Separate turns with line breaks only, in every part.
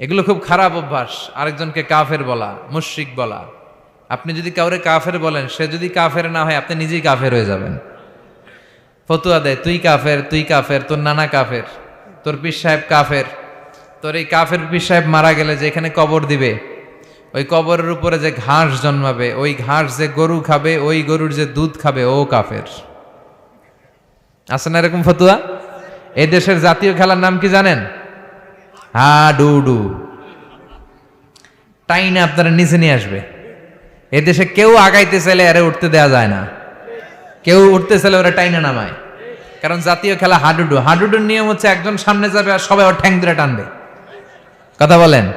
এগুলো খুব খারাপ অভ্যাস, আরেকজনকে কাফের বলা, মুশরিক বলা। আপনি যদি কাউরে কাফের বলেন, সে যদি কাফের না হয়, আপনি নিজেই কাফের হয়ে যাবেন। ফতুয়া দেয়, তুই কাফের তুই কাফের, তোর নানা কাফের, তোর পীর সাহেব কাফের, তোর এই কাফের পীর সাহেব মারা গেলে যে এখানে কবর দিবে, ওই কবরের উপরে যে ঘাস জন্মাবে, ওই ঘাস যে গরু খাবে, ওই গরুর যে দুধ খাবে, ও কাফের। আছে না এরকম ফতুয়া? এই দেশের জাতীয় খেলার নাম কি জানেন? হা, ডু ডু। টাইনে আপনারা নিচে নিয়ে আসবে। এদেশে কেউ আগাইতে চাইলে আরে উঠতে দেয়া যায় না। কেউ উঠতে চাইলে ওরা টাইনে নামায়। কারণ জাতীয় খেলা হাডুডু। হাডুডুর নিয়ম হচ্ছে একজন সামনে যাবে আর সবাই ওর ঠ্যাং ধরে টানবে। কথা বলেন?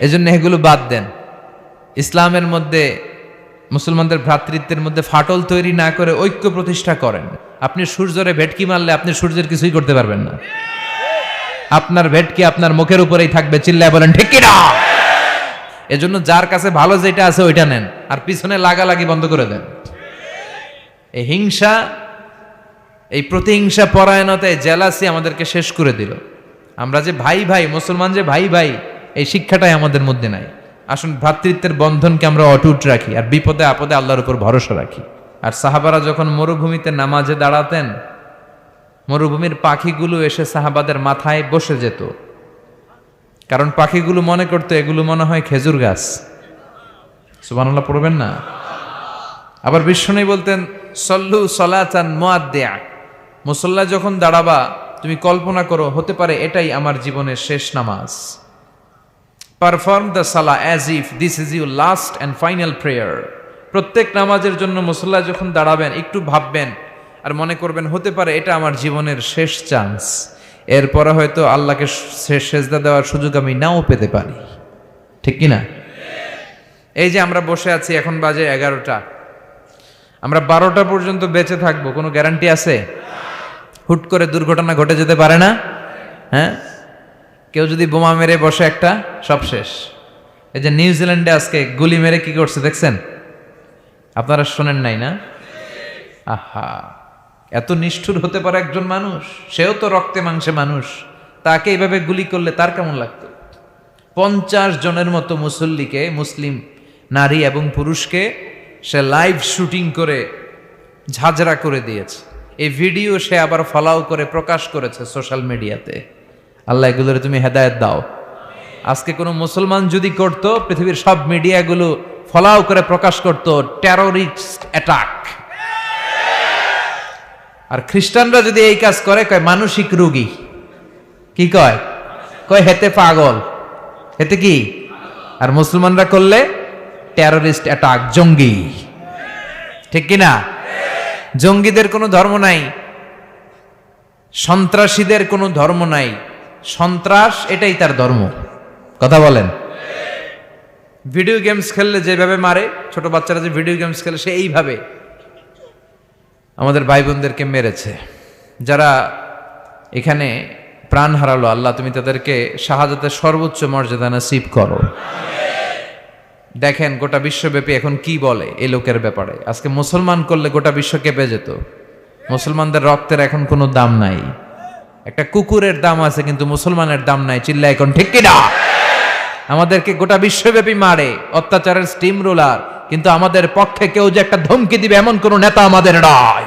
এজন্য এগুলো বাদ দেন। ইসলামের মধ্যে, মুসলমানদের ভ্রাতৃত্বের মধ্যে ফাটল তৈরি না করে ঐক্য প্রতিষ্ঠা করেন। আপনি সূর্যরে ভেটকি মারলে আপনি সূর্যের কিছুই করতে পারবেন না। আপনার ভেটকি আপনার মুখের উপরেই থাকবে? চিল্লায় বলেন, ঠিক কিনা? এজন্য যার কাছে ভালো যেটা আছে ওইটা নেন, আর পিছনে লাগালাগি বন্ধ করে দেন। এই হিংসা, এই প্রতিহিংসা পরায়ণতায় জেলাসি আমাদেরকে শেষ করে দিল। আমরা যে ভাই ভাই, মুসলমান যে ভাই ভাই, এই শিক্ষাটাই আমাদের মধ্যে নাই। আসুন, ভ্রাতৃত্বের বন্ধনকে আমরা অটুট রাখি, আর বিপদে আপদে আল্লাহর উপর ভরসা রাখি। আর সাহাবারা যখন মরুভূমিতে নামাজে দাঁড়াতেন মরুভূমির পাখিগুলো এসে সাহাবাদের মাথায় বসে যেত। কারণ পাখিগুলো মনে করতো, এগুলো মনে হয় খেজুর গাছ। সুবানাল্লাহ পড়বেন না? আবার বিষ্ণু বলতেন, সল্লু সলাচান মোয়াদ্দেয়া মুসল্লা যখন দাঁড়াবা, তুমি কল্পনা করো, হতে পারে এটাই আমার জীবনের শেষ নামাজ। Perform the salah as if this is you last and final prayer প্রত্যেক নামাজের জন্য মুসল্লা যখন দাঁড়াবেন, একটু ভাববেন আর মনে করবেন, হতে পারে এটা আমার জীবনের শেষ চান্স এরপরে হয়তো আল্লাহকে শেষ সেজদা দেওয়ার সুযোগ আমি নাও পেতে পারি। ঠিক কি না এই যে আমরা বসে আছি, এখন বাজে এগারোটা। আমরা বারোটা পর্যন্ত বেঁচে থাকব, কোনো গ্যারান্টি আছে? হুট করে দুর্ঘটনা ঘটে যেতে পারে না? হ্যাঁ? কেউ যদি বোমা মেরে বসে একটা, সব শেষ। এই যে নিউজিল্যান্ডে আজকে গুলি মেরে কি করছে, দেখছেন? আপনারা শোনেন নাই না? আহা। এত নিষ্ঠুর হতে পারে একজন মানুষ? সেও তো রক্তে মাংসে মানুষ। তাকে এইভাবে গুলি করলে তার কেমন লাগতো? পঞ্চাশ জনের মতো মুসল্লিকে, মুসলিম নারী এবং পুরুষকে সে লাইভ শুটিং করে ঝাঁঝরা করে দিয়েছে। এই ভিডিও সে আবার ফলাও করে, প্রকাশ করেছে সোশ্যাল মিডিয়াতে আল্লাহ এগুলোর তুমি হেদায়ত দাও। আজকে কোনো মুসলমান যদি করত, পৃথিবীর সব মিডিয়াগুলো ফলাও করে প্রকাশ করত টেরোরিস্ট অ্যাটাক আর খ্রিস্টানরা যদি এই কাজ করে, কয় মানসিক রোগী। কি কয়? কয় হেতে পাগল। হেতে কি? আর মুসলমানরা করলে টেরোরিস্ট অ্যাটাক জঙ্গি। ঠিক কি না জঙ্গিদের কোনো ধর্ম নাই। সন্ত্রাসীদের কোনো ধর্ম নাই। সন্ত্রাস এটাই তার ধর্ম। কথা বলেন। ভিডিও গেমস খেললে যেভাবে মারে, ছোট বাচ্চারা যে ভিডিও গেমস খেলে, সে এইভাবে আমাদের ভাই বোনদেরকে মেরেছে। যারা এখানে প্রাণ হারালো, আল্লাহ তুমি তাদেরকে শাহাদাতের সর্বোচ্চ মর্যাদা নসিব করো। দেখেন, গোটা বিশ্বব্যাপী এখন কি বলে এ লোকের ব্যাপারে। আজকে মুসলমান করলে গোটা বিশ্ব কেঁপে যেত। মুসলমানদের রক্তের এখন কোনো দাম নাই। একটা কুকুরের দাম আছে, কিন্তু মুসলমানের দাম নাই। চিল্লা এখন ঠিক কিনা? আমাদেরকে গোটা বিশ্বব্যাপী মারে। অত্যাচারের স্টিম রোলার কিন্তু আমাদের পক্ষে কেউ যে একটা ধমকি দিবে এমন কোন নেতা আমাদের নয়।